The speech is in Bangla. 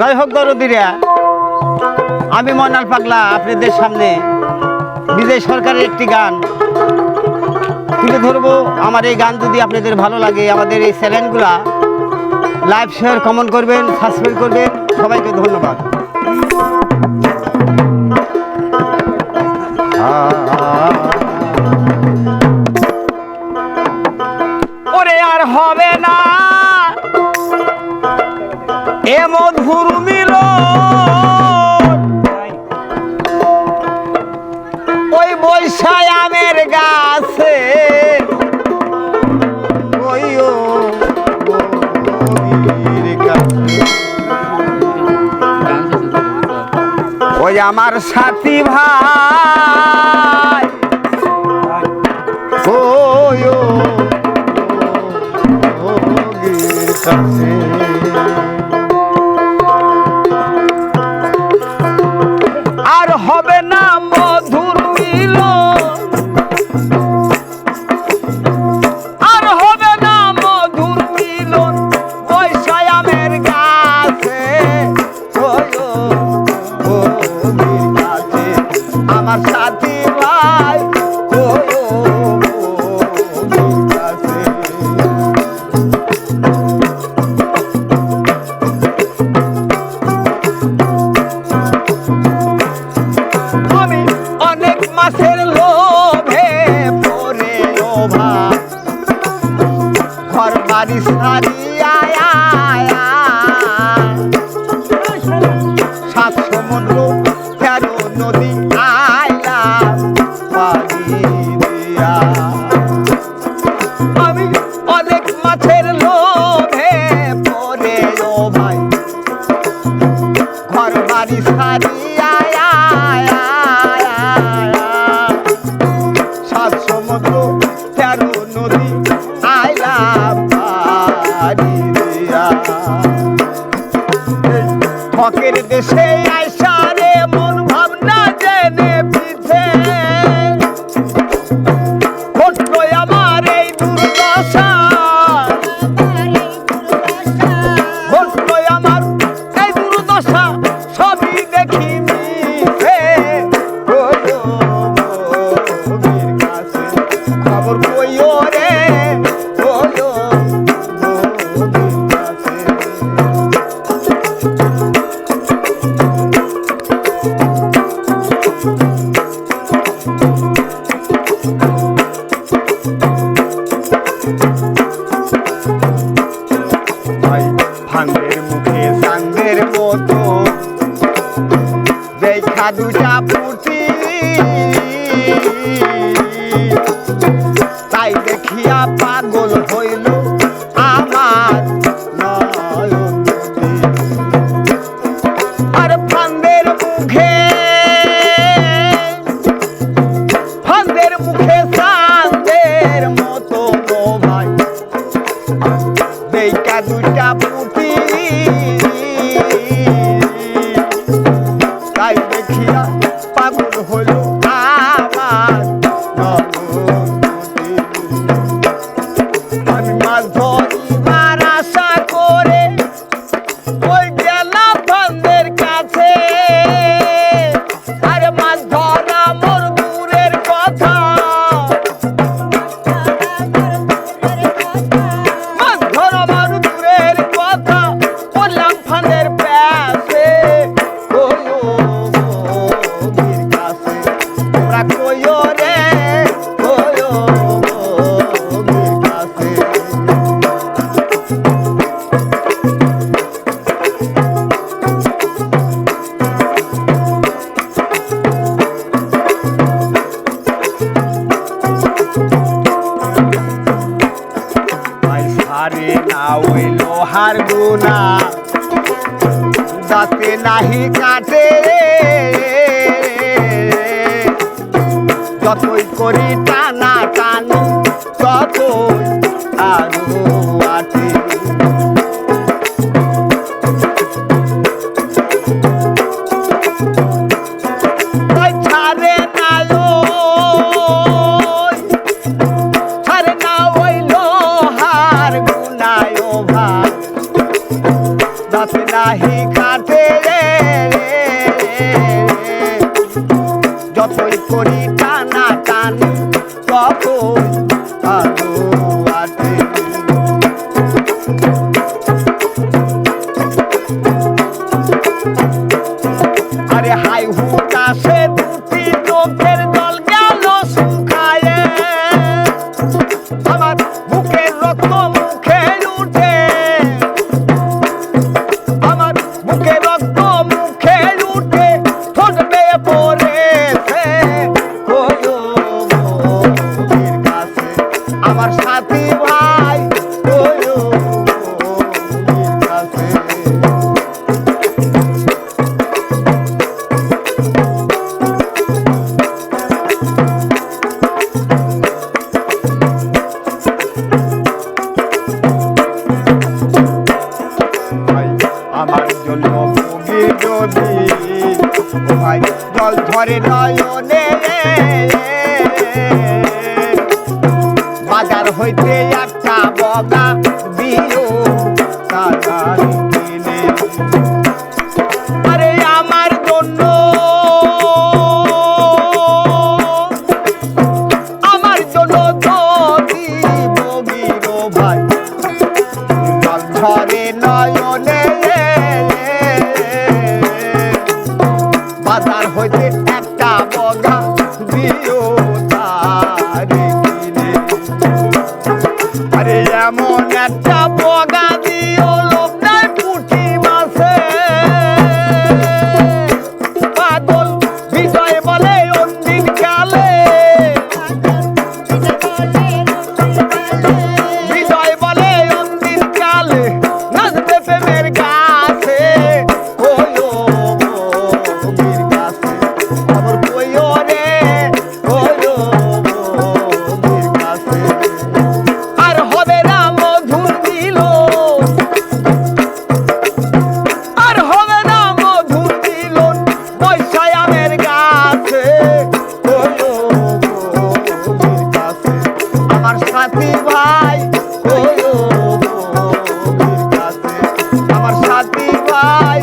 জয় হোক দরদিরা, আমি মনাল পাগলা, আপনাদের সামনে বিজয় সরকারের একটি গান তুলে ধরবো। আমার এই গান যদি আপনাদের ভালো লাগে, আমাদের এই চ্যানেলগুলা লাইভ, শেয়ার, কমেন্ট করবেন, সাবস্ক্রাইব করবেন। সবাইকে ধন্যবাদ। এ মধুর ওই বৈশায় আমের গাছে ওই ও আমার সাথী ভাই। ওই ও গভীর কাছে। ঘর বাড়ি সারিয়া সাত সমুদ্র তেরো নদী দিয়া আমি অনেক মাছের লোভে পড়ে ও ভাই ঘর বাড়ি সারিয়া সাত সমুদ্র তেরো নদী আইলা দেশে আইসা রে মন ভাবনা জেনে পিছে ঘটলো আমার এই দুর্দশা। ঘটলো আমার এই দুর্দশা, সবই দেখিয়া পাগল হইল আমার আর ফান্দের মুখে ফান্দের মুখে সান্দের মতো ভাই দেখা দুটা পুটি তাই দেখিয়া পাগল হলো আমার। কইও রে ওয়ো বীর কাছে ভাই সারে না ওই লোহার গুনা দাঁতে নাহি কাটে যতই করি টানা টানি ততই আরও আটে যতই করি টানা টানি তখন আলো আরে হাই হুট আসে দুটি চোখের তোমায় জল ধরে নয়নে বাজার হইতে একটা বগা দিও বাজার হইতে একটা বগা দিও তারে কিনে। আরে এমন একটা বগা দিও লোকটাই পুঁটি মাছে। পায়